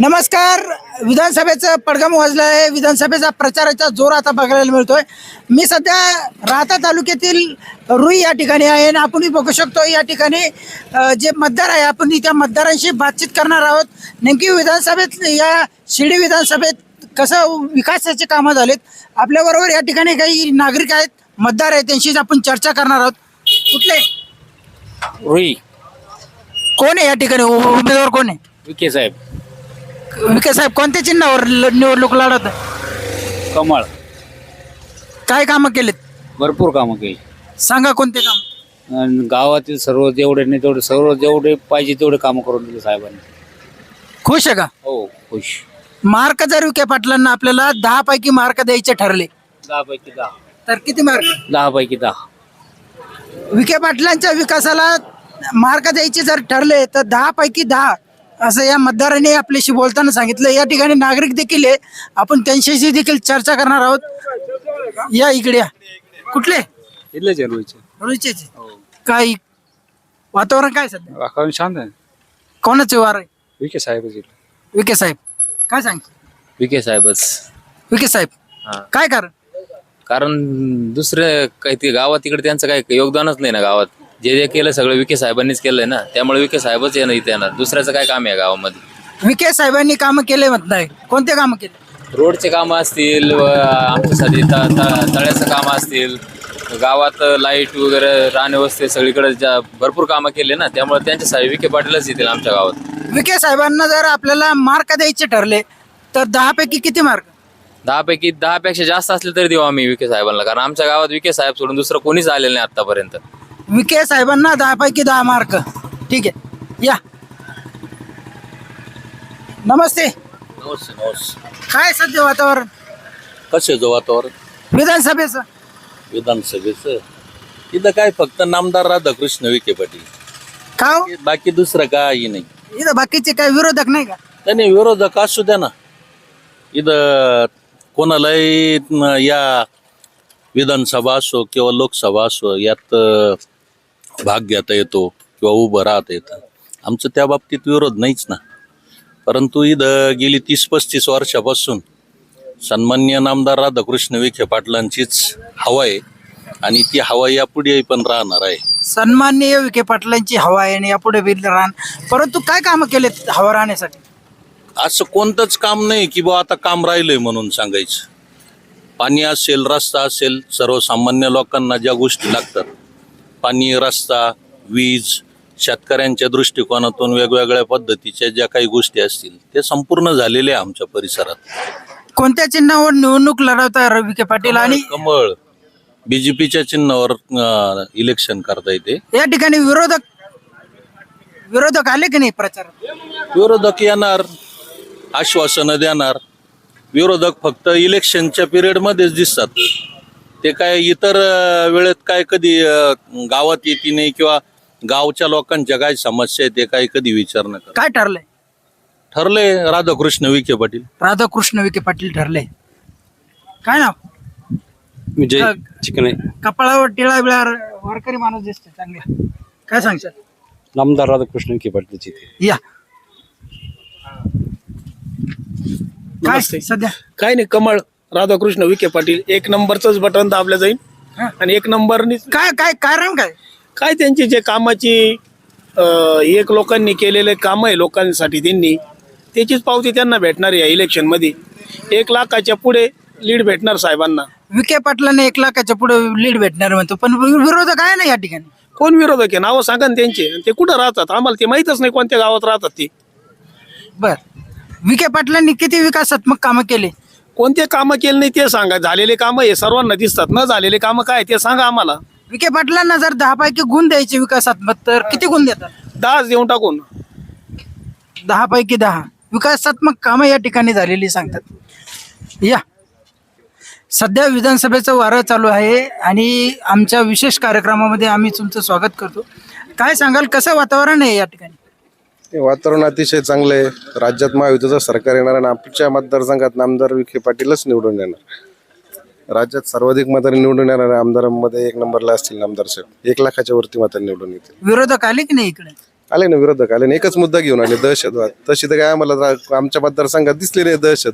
नमस्कार. विधानसभेचं पडगम वाजलं आहे. विधानसभेचा प्रचाराचा जोर आता बघायला मिळतोय. मी सध्या राहता तालुक्यातील रुई या ठिकाणी आहे आणि आपण बघू शकतो या ठिकाणी जे मतदार आहे आपण त्या मतदारांशी बातचीत करणार आहोत. नेमकी विधानसभेत या शिर्डी विधानसभेत कसं विकासाचे कामं झालेत? आपल्याबरोबर या ठिकाणी काही नागरिक आहेत मतदार आहेत त्यांशीच आपण चर्चा करणार आहोत. कुठले? रुई. कोण आहे या ठिकाणी? उमेदवार कोण आहे? विखे साहेब. विखे साहेब कोणत्या चिन्हावर ल- निवडणूक लढत? आहे? कमळ. काय कामं केलेत? भरपूर कामं केली. सांगा कोणते काम? आणि गावातील सर्व जेवढे नाही तेवढे सर्व जेवढे पाहिजे तेवढे कामं करून दिले साहेबांनी. खुश आहे का? हो खुश. मार्क जर विखे पाटलांना आपल्याला दहा पैकी मार्क द्यायचे ठरले दहा पैकी दहा. तर किती मार्क? दहा पैकी दहा. विखे पाटलांच्या विकासाला मार्क द्यायचे जर ठरले तर दहा पैकी दहा. असं या मतदारांनी आपल्याशी बोलताना सांगितलं. या ठिकाणी नागरिक देखील आहे. आपण त्यांच्याशी देखील चर्चा करणार आहोत. या इकडे या. कुठले? इथलेच आहे. रुईचे रुचीचे काय? वातावरण काय सध्या? वातावरण शांत आहे. कोणाचे वार आहे? विखे साहेबच विखे साहेब. काय सांग विखे साहेबच. विखे साहेब. हा. काय कारण? कारण दुसरं काही ते गावात तिकडे त्यांचं काही योगदानच नाही ना गावात. जे जे केलं सगळं विखे साहेबांनीच केलंय ना त्यामुळे विखे साहेबच येणं इथे येणार. दुसऱ्याचं काय काम आहे गावामध्ये? विखे साहेबांनी कामं केले म्हणत नाही. कोणते कामं केले? रोडचे कामं असतील व आमच्यासाठी त- त- तळ्याचं कामं असतील गावात लाइट वगैरे राहणे वस्ते सगळीकडे ज्या भरपूर कामं केले ना त्यामुळे त्यांच्यासाठी विखे पाटीलच येतील आमच्या गावात. विखे साहेबांना जर आपल्याला मार्क द्यायचे ठरले तर दहा पैकी किती मार्क? दहापैकी दहापेक्षा जास्त असले तरी देऊ आम्ही विखे साहेबांना कारण आमच्या गावात विखे साहेब सोडून दुसरं कोणीच आलेलं नाही आतापर्यंत. विखे साहेबांना दहा पैकी दहा मार्क. ठीक आहे. या. नमस्ते. काय सध्या वातावरण? कशाचं वातावरण? विधानसभेचं. विधानसभेचं? इथं काय फक्त नामदार राधाकृष्ण विखे पाटील. का हो? बाकी दुसरं काही नाही. इथं बाकीचे काय विरोधक नाही का? त्याने विरोधक असू द्या ना. इथं कोणालाही न- या विधानसभा असो किंवा लोकसभा असो यात अं, भाग घेता येतो किंवा उभं राहता येतं. आमचं त्या बाबतीत विरोध नाहीच ना. परंतु इथं गेली तीस पस्तीस वर्षापासून सन्मान्य नामदार राधाकृष्ण विखे पाटलांचीच हवा आहे आणि ती हवा यापुढे पण राहणार आहे. सन्माननीय विखे पाटलांची हवा आहे आणि यापुढे बिल राहण. परंतु काय कामं केलेत हवा राहण्यासाठी? असं कोणतंच काम नाही की बा आता काम राहिलंय म्हणून सांगायचं. पाणी असेल रस्ता असेल सर्वसामान्य लोकांना ज्या गोष्टी लागतात पाणी रस्ता वीज शेतकऱ्यांच्या दृष्टिकोनातून वेगवेगळ्या पद्धतीच्या ज्या काही गोष्टी असतील ते संपूर्ण झालेले आहे आमच्या परिसरात. कोणत्या चिन्हावर निवडणूक लढवता विखे पाटील? आणि कमळ. बीजेपीच्या चिन्हावर अं, इलेक्शन करता येते. या ठिकाणी विरोधक विरोधक आले की नाही प्रचारात? विरोधक येणार आश्वासनं देणार. विरोधक फक्त इलेक्शनच्या पिरियडमध्येच दिसतात. ते काय इतर वेळेत काय कधी गावात येते नाही किंवा गावच्या लोकांच्या काय समस्या आहे ते काय कधी विचार न करत. काय ठरलंय? ठरले राधाकृष्ण विखे पाटील. राधाकृष्ण विखे पाटील ठरले काय नाव? विजय. चिकन. कपाळावर टिळा बिळा वारकरी माणूस दिसतो चांगला. काय सांगशाल? नामदार राधाकृष्ण विखे पाटील या. काय. सध्या? काय नाही कमळ. राधाकृष्ण विखे पाटील एक नंबरच बटन दाबलं जाईल. आणि एक नंबरनी काय काय कारण काय? काय त्यांची जे कामाची अं, एक लोकांनी केलेले काम आहे लोकांसाठी त्यांनी त्याचीच पावती त्यांना भेटणार आहे या इलेक्शनमध्ये. एक लाखाच्या पुढे लीड भेटणार साहेबांना. विखे पाटलांना एक लाखाच्या पुढे लीड भेटणार म्हणतो पण विरोधक आहे ना या ठिकाणी? कोण विरोधक आहे? नावं सांगा ना त्यांचे. आणि ते कुठं राहतात? आम्हाला ते माहीतच नाही कोणत्या गावात राहतात ते. बर. विखे पाटलांनी किती विकासात्मक कामं केले? कोणते कामं केले नाही ते सांगा. झालेले कामं हे सर्वांना दिसतात. न झालेले कामं काय ते सांगा आम्हाला. विखे पाटलांना जर दहा पैकी गुण द्यायचे विकासात्मक तर किती गुण देतात? दहाच देऊन टाकून. दहा पैकी दहा. विकासात्मक कामं या ठिकाणी झालेली सांगतात. या. सध्या विधानसभेचं वारं चालू आहे आणि आमच्या विशेष कार्यक्रमामध्ये आम्ही तुमचं स्वागत करतो. काय सांगाल? कसं वातावरण आहे या ठिकाणी? हे वातावरण अतिशय चांगलं आहे. राज्यात महायुतीचं सरकार येणार आणि आमच्या मतदारसंघात नामदार विखे पाटीलच निवडून येणार. राज्यात सर्वाधिक मतांनी निवडून येणाऱ्या आमदारांमध्ये एक नंबरला असतील नामदार साहेब. एक लाखाच्या वरती मतांनी निवडून येतील. विरोधक आले की नाही इकडे? आले ना विरोधक आले ना. एकच मुद्दा घेऊन आले दहशतवाद तशी तर काय आम्हाला रा- आमच्या मतदारसंघात दिसली नाही दहशत.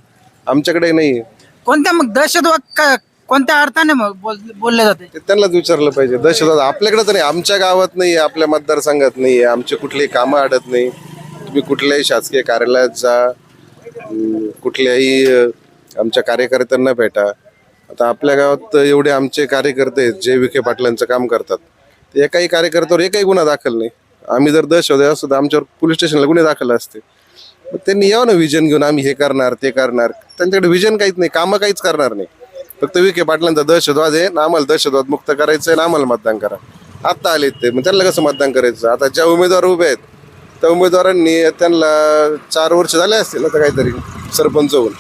आमच्याकडे नाही कोणत्या मग दहशतवाद का- कोणत्या अर्थाने मग बोल- बोलले जाते? ते त्यांनाच विचारलं पाहिजे. दहशतवाद आपल्याकडे तर नाही. आमच्या गावात नाही आपल्या मतदारसंघात नाही आमचे कुठलेही कामं अडत नाही. तुम्ही कुठल्याही शासकीय कार्यालयात जा कुठल्याही आमच्या कार्यकर्त्यांना भेटा. आता आपल्या गावात एवढे आमचे कार्यकर्ते आहेत जे विखे पाटलांचं काम करतात. ते एकाही कार्यकर्त्यावर एकही गुन्हा दाखल नाही. आम्ही जर दहशत असतो तर आमच्यावर पोलीस स्टेशनला गुन्हे दाखल असते. मग त्यांनी यावं ना विजन घेऊन आम्ही हे करणार ते करणार. त्यांच्याकडे विजन काहीच नाही कामं काहीच करणार नाही. फक्त विखे पाटलांचा दहशतवाद आहे ना आम्हाला दहशतवाद मुक्त करायचं आहे ना आम्हाला मतदान करा. आत्ता आले ते मग त्यांना कसं मतदान करायचं? आता ज्या उमेदवार उभे आहेत त्या उमेदवारांनी त्यांना चार वर्ष झाले असतील आता काहीतरी सरपंच होऊन.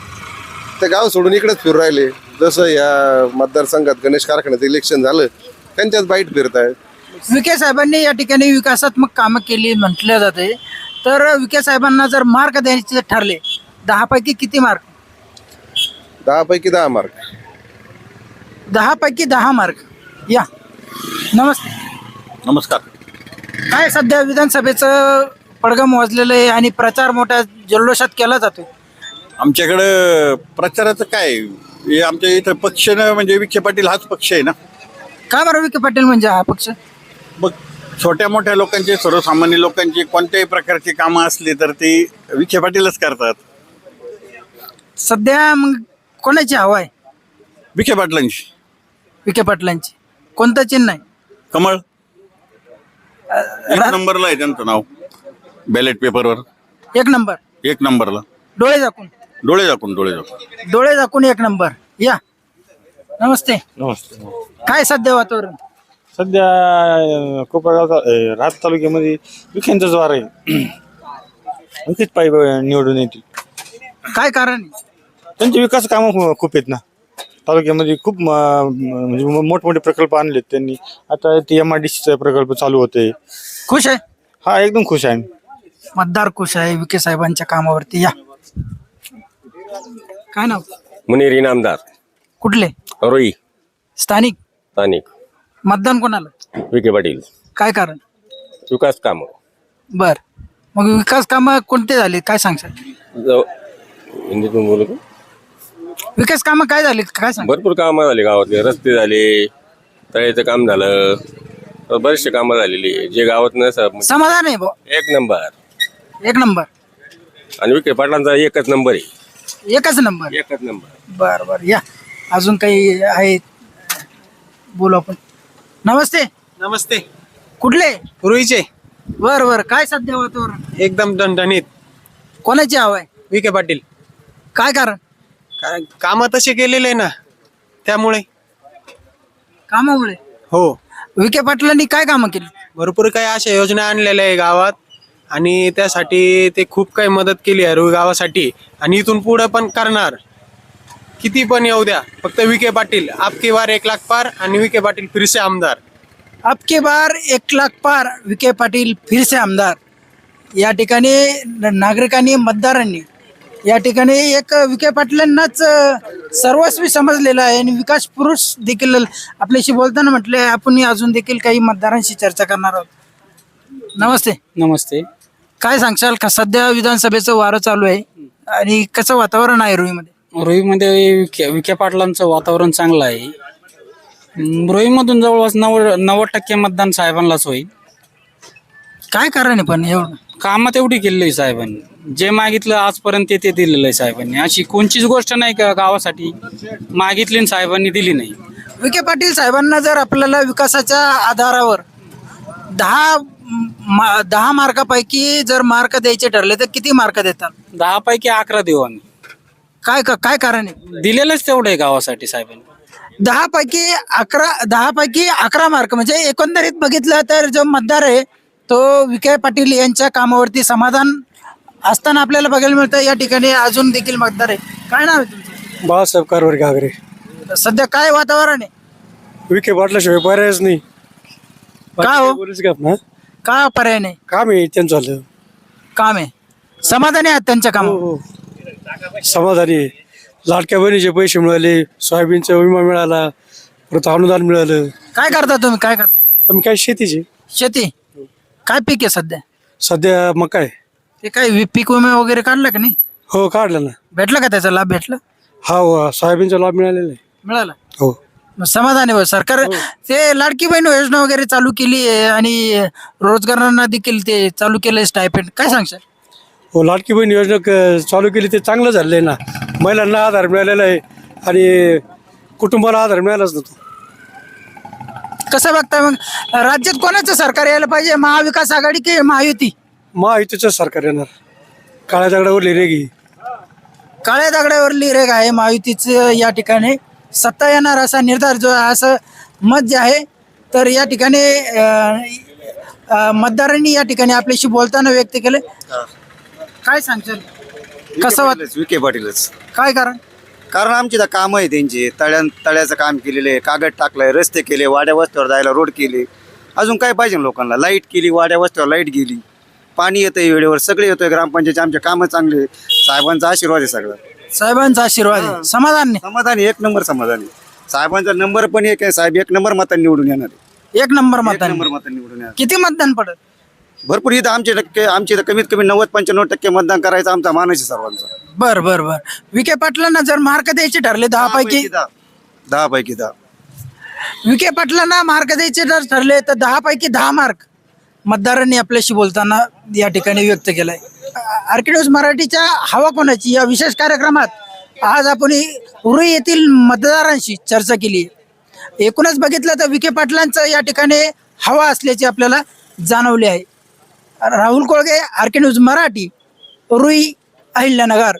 ते गाव सोडून इकडेच फिरू राहिले. जसं या मतदारसंघात गणेश कारखान्यात इलेक्शन झालं त्यांच्यात बाईट फिरताय विखे साहेबांनी या ठिकाणी विकासात्मक कामं केली म्हटलं जाते. तर विखे साहेबांना जर मार्क द्यायचे ठरले दहा पैकी किती मार्क? दहा पैकी दहा मार्क. दहा पैकी दहा मार्क. या. नमस्ते. नमस्कार. काय सध्या विधानसभेचं पडगम वाजलेलं आहे आणि प्रचार मोठ्या जल्लोषात केला जातो आमच्याकडं प्रचाराचं काय? हे आमच्या इथं पक्ष न म्हणजे विखे पाटील हाच पक्ष आहे ना. का बरं विखे पाटील म्हणजे हा पक्ष? मग छोट्या मोठ्या लोकांचे सर्वसामान्य लोकांची कोणत्याही प्रकारची कामं असली तर ती विखे पाटीलच करतात. सध्या मग कोणाची हवा आहे? विखे पाटलांची. विखे पाटलांची. कोणतं चिन्ह आहे? कमळ. एक नंबरला आहे त्यांचं नाव. बॅलेट पेपरवर एक नंबर. एक नंबरला. डोळे झाकून. डोळे दाखवून डोळे दाखवून डोळे झाकून एक नंबर. या. नमस्ते. नमस्ते. काय सध्या वातावरण? सध्या अं, कोपरगाव ता- अं, राज तालुक्यामध्ये विखेंचाच वार आहे. विखेच पाहिजे निवडून येतील. काय कारण आहे? त्यांचे विकास कामं खूप आहेत ना. तालुक्यामध्ये खूप म- म- म्हणजे म- मोठमोठे प्रकल्प आणलेत त्यांनी. आता ते एम आय डी सीचा प्रकल्प चालू होते खुश आहे? हा एकदम खुश आहे. मतदार खुश आहे विखे साहेबांच्या कामावरती या. काय नाव? मुनीर इनामदार कुठले? रोई. स्थानिक? स्थानिक. मतदान कोणाला? विखे पाटील. काय कारण? विकास काम. बर. मग विकास कामं कोणते झाले? काय सांगशाल? हिंदीतून बोलू का? विकास कामं काय झाले? काय सांग भरपूर कामं झाली गावातले. रस्ते झाले तळ्याचं काम झालं. बरेचसे कामं झालेली आहे. जे गावात नसं समाधान आहे भाऊ. एक नंबर. एक नंबर. आणि विखे पाटलांचा एकच नंबर आहे. एकच नंबर. एकच नंबर. बर बर या. अजून काही आहे? बोलू आपण. नमस्ते. नमस्ते. कुठले? रुईचे बर बर. काय सध्या वातावरण? एकदम दणदणीत. कोणाची हवा आहे? विखे पाटील. काय कारण? कारण कामं तसे केलेले आहे ना त्यामुळे. कामामुळे? हो. विखे पाटलांनी काय कामं केली? भरपूर काही अशा योजना आणलेल्या आहे गावात. आणि त्यासाठी ते खूप काही मदत केली आहे रुई गावासाठी. आणि इथून पुढं पण करणार. किती पण येऊ द्या फक्त विखे पाटील आपकी वार एक लाख पार आणि विखे पाटील फिरसे आमदार. अब की बार एक लाख पार विखे पाटील फिरसे आमदार. या ठिकाणी नागरिकांनी मतदारांनी या ठिकाणी एक विखे पाटलांनाच सर्वस्वी समजलेलं आहे आणि विकास पुरुष देखील आपल्याशी बोलताना म्हटले आपण अजून देखील काही मतदारांशी चर्चा करणार आहोत. नमस्ते. नमस्ते. काय सांगशाल? का सध्या विधानसभेचं वारं चालू आहे आणि कसं वातावरण आहे रुईमध्ये? रोहीमध्ये विखे विखे पाटलांचं वातावरण चांगलं आहे. रोहीमधून जवळपास नव्वद नव्वद टक्के मतदान साहेबांनाच होईल. काय कारण आहे पण एवढं? कामात एवढी केलेली आहे साहेबांनी. जे मागितलं आजपर्यंत ते ते दिलेलं आहे साहेबांनी. अशी कोणतीच गोष्ट नाही का गावासाठी. मागितली आणि साहेबांनी दिली नाही. विखे पाटील साहेबांना जर आपल्याला विकासाच्या आधारावर दहा मा- दहा मार्कापैकी जर मार्क द्यायचे ठरले तर किती मार्क देतात? दहा पैकी अकरा देऊ आम्ही. काय काय कारण आहे? दिलेलंच तेवढं आहे गावासाठी साहेबांनी. दहा पैकी अकरा दहा पैकी अकरा मार्क म्हणजे एकंदरीत बघितलं तर जो मतदार आहे तो विखे पाटील यांच्या कामावरती समाधान असताना आपल्याला बघायला मिळतं. या ठिकाणी अजून देखील मतदार आहे काय नाव आहे तुमचं? बाळासाहेब कारभार घागरे. सध्या काय वातावरण आहे? विखे पाटल्याशिवाय पर्यायच नाही. का हो? का पर्याय नाही? काम आहे त्यांचं झालं. काम आहे. समाधानी आहात त्यांच्या काम हो समाधानी आहे. लाडक्या बहिणीचे पैसे मिळाले सोयाबीनचा विमा मिळाला परत अनुदान मिळालं. काय करता तुम्ही? काय करता? आम्ही काय शेतीचे. शेती? काय पीक आहे सध्या? सध्या मग काय ते काय पीक विमा वगैरे काढला का नाही? हो काढलं ना. भेटला का त्याचा लाभ? भेटला? हा हो, सोयाबीनचा लाभ मिळालेला आहे. मिळाला? हो. समाधान आहे बा. सरकार ते लाडकी बहीण योजना वगैरे चालू केली आहे आणि रोजगारांना देखील ते चालू केलंय स्टायपेंड काय सांगशाल? हो लाडकी बहीण योजना क- चालू केली ते चांगलं झालेलं आहे ना. महिलांना आधार मिळालेला आहे आणि कुटुंबाला आधार मिळालाच ना तो कसं बघताय मग? राज्यात कोणाचं सरकार यायला पाहिजे? महाविकास आघाडी की महायुती? महायुतीचं सरकार येणार. काळ्या दगडावरली रेगी. काळ्या दगडावरली रेग आहे महायुतीचं या ठिकाणी. सत्ता येणार असा निर्धार जो आहे असं मत जे आहे तर या ठिकाणी मतदारांनी या ठिकाणी आपल्याशी बोलताना व्यक्त केले. काय सांगशाल? कसं वाट विखे पाटीलच. काय कारण? कारण आमची तर कामं आहे त्यांची. तळ्या तळ्याचं काम केलेलं आहे कागद टाकलंय रस्ते केले वाड्या वस्त्यावर जायला रोड केले. अजून काय पाहिजे लोकांना? लाइट केली वाड्या वस्त्यावर लाइट गेली. पाणी येतंय वेळेवर सगळे येतोय ग्रामपंचायतचे आमचे कामं चांगले. साहेबांचा आशीर्वाद आहे सगळं. साहेबांचा आशीर्वाद आहे. समाधान समाधानी एक नंबर समाधानी साहेबांचा नंबर पण एक आहे. साहेब एक नंबर मतांनी निवडून येणार आहे. एक नंबर एक मतदान नंबर मतांनी निवडून येणार किती मतदान पडत भरपूर इथं आमचे टक्के आमचे इथं कमीत कमी नव्वद पंच्याण्णव टक्के मतदान करायचं आमचा मानस आहे सर्वांचा. बर बर बर. विखे पाटलांना जर मार्क द्यायचे ठरले दहा पैकी दहा. दहा पैकी दहा. विखे पाटलांना मार्क द्यायचे जर ठरले तर दहा पैकी दहा मार्क मतदारांनी आपल्याशी बोलताना या ठिकाणी व्यक्त केलाय. आरके मराठीच्या हवा कोणाची? या विशेष कार्यक्रमात आज आपण उरुई येथील मतदारांशी चर्चा केली. एकूणच बघितलं तर विखे पाटलांचं या ठिकाणी हवा असल्याचे आपल्याला जाणवले आहे. Rahul Kolge R K news Marathi Rui Ahilyanagar.